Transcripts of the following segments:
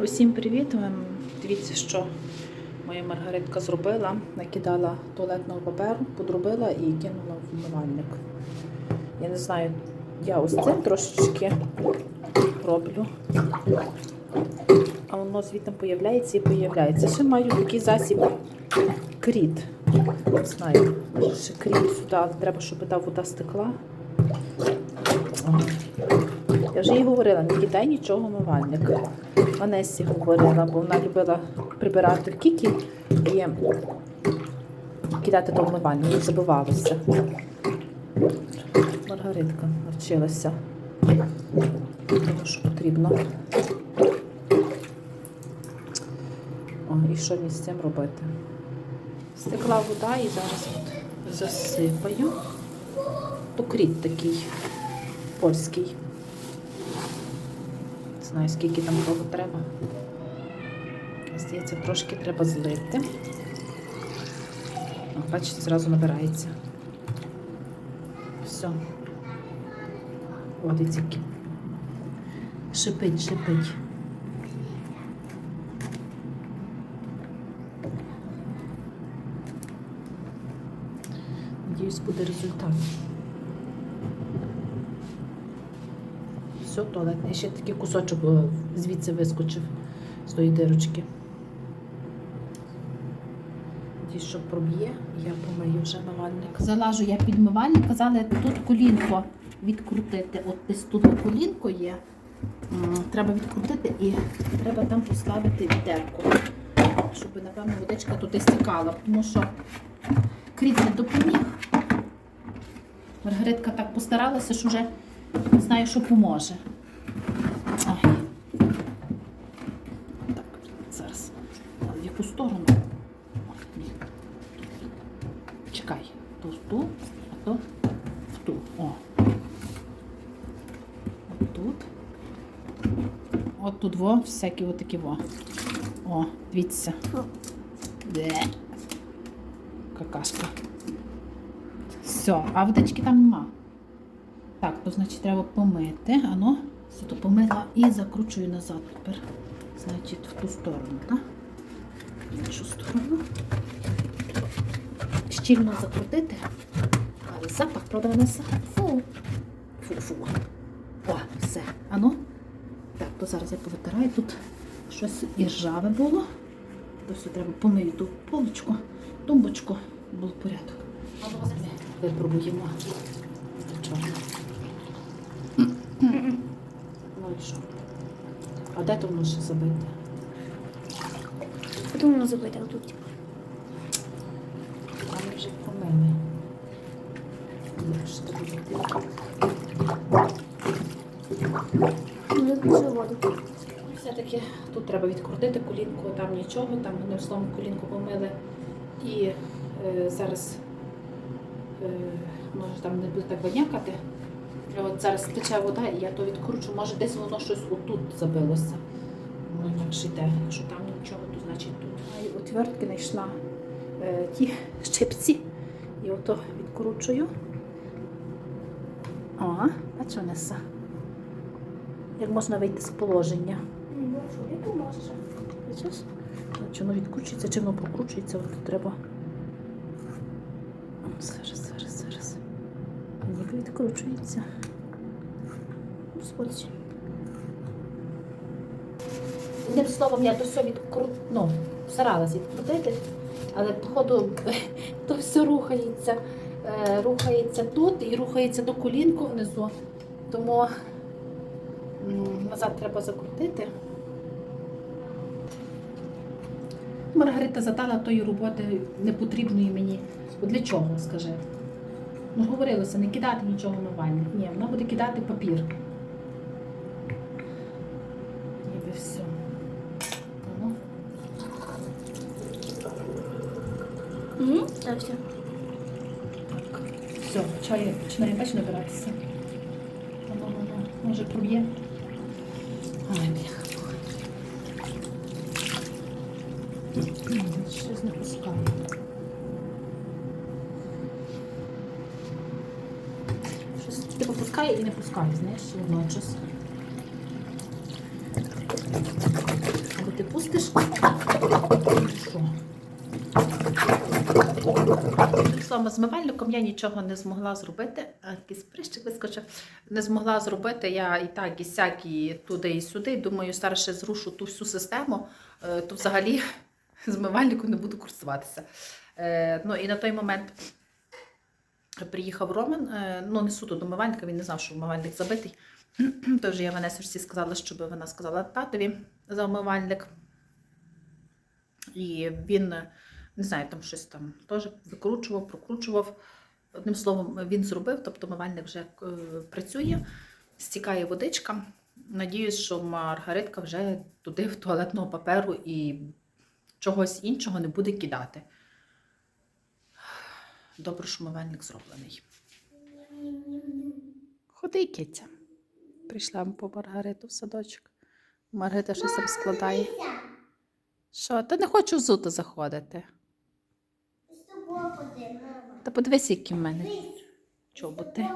Усім привіт! Ем, Дивіться, що моя Маргаритка зробила. Накидала туалетного паперу, подробила і кинула в вмивальник. Я не знаю, я ось цим трошечки роблю. А воно звідти появляється і появляється. Ще маю такий засіб кріт. Не знаю, ще кріт сюди, треба, щоб та вода стекла. Я вже їй говорила, не кидай нічого в вмивальник. Ванесі говорила, бо вона любила прибирати кікі і кидати до вмивальник, не забивалося. Маргаритка навчилася того, що потрібно. О, і що мені з цим робити? Стекла вода і зараз от засипаю. Токріт такий польський. Знаю, скільки там того треба. Здається, трошки треба злити. О, бачите, зразу набирається. Все. О, дивіться, які. Шипить, шипить. Надіюсь, буде результат. Все, туалетний. Ще такий кусочок звідси вискочив з тої дирочки. Надіюсь, що проб'є, я помию вже мивальник. Залажу я під мивальник, казали, тут колінко відкрутити. От десь тут колінко є. Треба відкрутити і треба там поставити відерку, щоб, напевно, водичка туди стікала, тому що кріт не допоміг. Маргаритка так постаралася, що вже знаю, що поможе. Ай. Так, зараз. В яку сторону? Ні. Чекай. То в ту, а то в ту. О. От тут. От тут во, всякі отакі во. О, дивіться. Де. Какашка. Все, а водички там нема. Так, то значить треба помити. Ано, все то помила і закручую назад тепер. Значить, в ту сторону, так? В іншу сторону. Щільно закрутити. Але запах, правда, несе. Фу. Фу-фу. О, все. Ано. Так, то зараз я повитираю. Тут щось і ржаве було. То все треба помию ту полочку, тумбочку, був порядок. Випробуємо. Чого? Що? А де то воно ще забите? Потім воно забите отут. типу. А ми вже помили. Як ж буде? Все-таки тут треба відкрутити колінку, там нічого, там в словом колінку помили. І е, зараз е, може там не буде так вонякати. От зараз тече вода, і я то відкручу, може десь воно щось отут забилося. Ну, інакше йде. Якщо там нічого, то значить тут. А і отвертки знайшла е, ті щипці. І ото відкручую. О, бачу неса. Як можна вийти з положення. Ну, не. Бачиш? Чи воно відкручується, чи воно прокручується, от треба. Зараз, зараз, зараз. Ніби відкручується. Господи. Одним словом, я то все відкру... ну, старалася відкрутити, але походу то все рухається. Е, рухається тут і рухається до колінку внизу. Тому назад треба закрутити. Маргарита задала тої роботи непотрібної мені. Бо для чого, скажи? Ну, говорилося, не кидати нічого в мивальник. Ні, вона буде кидати папір. Ніби все. Ну, Все. Все, чай починає бач набиратися. Може проб'є. Ай, бляха. Щось не пускає. Щось типу пускає і не пускає, знаєш, водночас. Що? Словом, змивальником я нічого не змогла зробити. Якийсь прищик вискочив. Не змогла зробити. Я і так, і сяк, і туди, і сюди. Думаю, ще зрушу ту всю систему, е, то взагалі змивальником не буду користуватися. Е, Ну і на той момент приїхав Роман. е, Ну, не до мивальника, він не знав, що вмивальник забитий. Тож я Ванесочці сказала, щоб вона сказала татові за умивальник. І він, не знаю, там щось там теж викручував, прокручував. Одним словом, він зробив, тобто мивальник вже е, працює, стікає водичка. Надіюсь, що Маргаритка вже туди в туалетного паперу і чогось іншого не буде кидати. Добре, що мивальник зроблений. Ходи, киця. Прийшла по Маргариту в садочок. Маргарита щось там складає. Що? Та не хочу взуто заходити. З тобою ходи, мама. Та подивись, які в мене чоботи.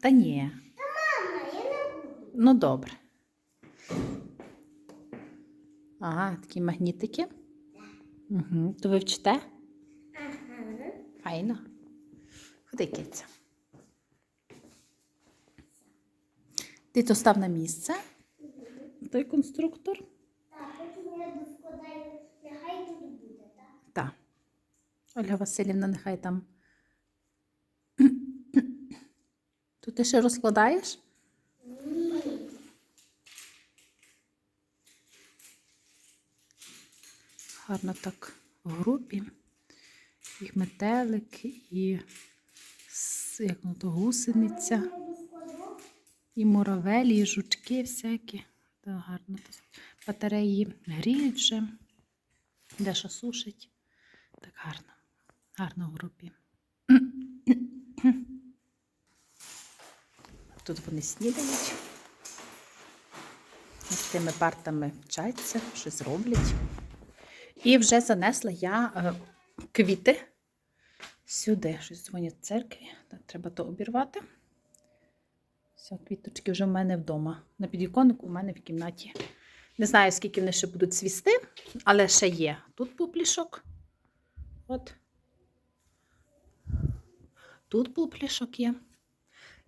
Та ні. Мама, я не буду. Ну добре. Ага, такі магнітики. Угу. То ви вчите? Ага. Файно. Ходи, киця. Ти то став на місце. Той конструктор. Так, потім я складаю, нехай тут буде, так? Так. Ольга Васильівна, нехай там. То ти ще розкладаєш? Гарно так в групі. І метелик, і як то гусениця, і муравелі, і жучки всякі. Так, гарно. Батареї гріють вже, дещо сушить. Так гарно. Гарно в групі. Тут вони снідають. З тими партами вчаться, щось роблять. І вже занесла я е, квіти сюди. Щось дзвонять в церкві. Треба то обірвати. Все, квіточки вже в мене вдома. На підвіконнику у мене в кімнаті. Не знаю, скільки вони ще будуть цвісти, але ще є. Тут пуплішок. От. Тут пуплішок є.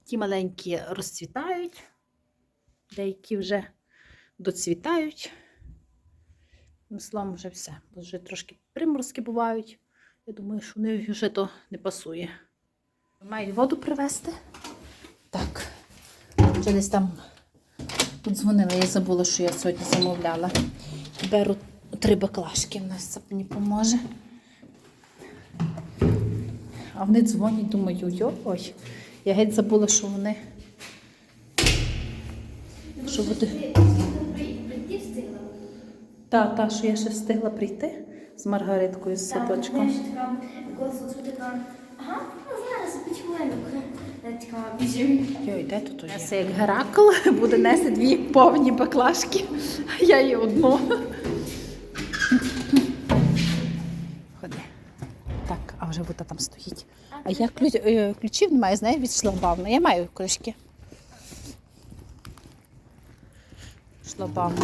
Ті маленькі розцвітають, деякі вже доцвітають. Словом, вже все. Вже трошки приморозки бувають. Я думаю, що вони вже то не пасує. Мають воду привезти. Так. Вже десь там подзвонила, я забула, що я сьогодні замовляла. Беру три баклажки, в нас це мені поможе. А вони дзвонять, думаю, йой, я геть забула, що вони. Що буде? Прийти встигла. Та, та, що я ще встигла прийти з Маргариткою з садочком. Знаєш, така, така, ага, ну зараз. Така. Йой, де тут Несе як Геракл, буде нести дві повні баклажки, а я її одну. А вже вода там стоїть. А я ключ, е, ключів немає, знаю, від шлагбауна. Я маю кришки. Шлагбаум.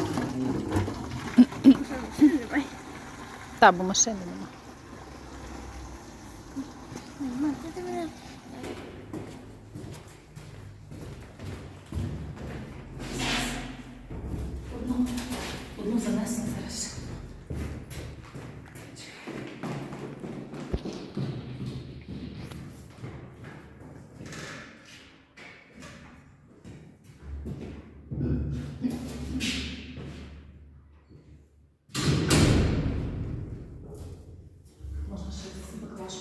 Так, бо машини немає. Мама, ти Одну, одну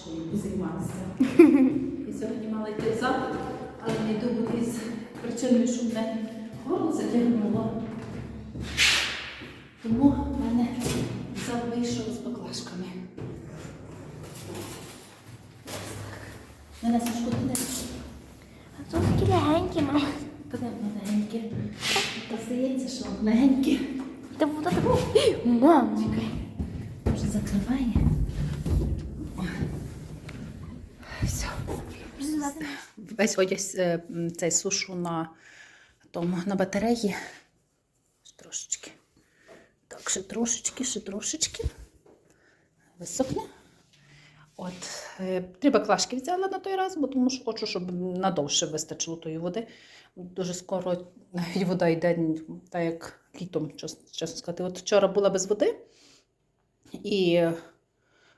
баклажкою позайматися. Я сьогодні мала йти в зал, але не йду бо із причиною, що мене горло затягнуло. Тому в мене зал вийшов з баклажками. Мене Сашко, ти де? А тут такі легенькі, мама. Та де воно легеньке? Та здається, що легеньке. Та вода така. Мам. Чекай. Може закриває? Весь одяг е, цей сушу на тому на батареї. Трошечки. Так, ще трошечки, ще трошечки. Висохне. От, е, три баклажки взяла на той раз, бо тому що хочу, щоб надовше вистачило тої води. Дуже скоро навіть вода йде, так як літом, чесно сказати. От вчора була без води і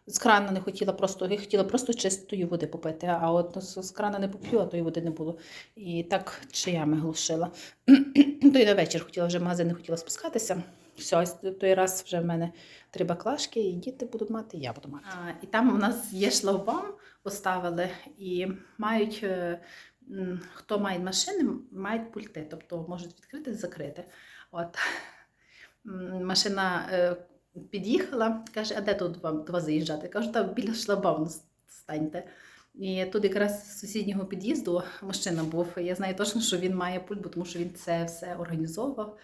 з крана не хотіла просто, я хотіла просто чистої води попити, а от з, з крана не поп'ю, а тої води не було. І так чаями глушила. То й на вечір хотіла вже в магазин, не хотіла спускатися. Все, той раз вже в мене три баклажки, і діти будуть мати, і я буду мати. А, і там у нас є шлагбаум, поставили, і мають, е, хто має машини, мають пульти, тобто можуть відкрити, закрити. От. Машина е, під'їхала, каже, а де тут вам до вас заїжджати? Кажу, там біля шлагбауму станьте. І тут якраз з сусіднього під'їзду мужчина був. Я знаю точно, що він має пульт, тому що він це все організовував.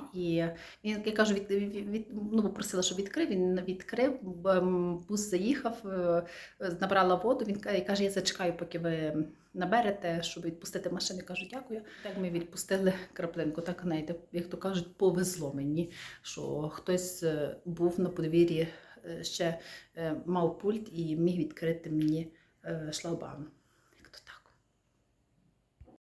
Ем, і він, я кажу, від, від, від- ну, попросила, щоб відкрив. Він відкрив, бус заїхав, е, набрала воду. Він каже, я зачекаю, поки ви наберете, щоб відпустити машину. Я кажу, дякую. Так ми відпустили краплинку. Так знаєте, як то кажуть, повезло мені, що хтось е, був на подвір'ї, е, ще е, мав пульт і міг відкрити мені е, шлагбаум.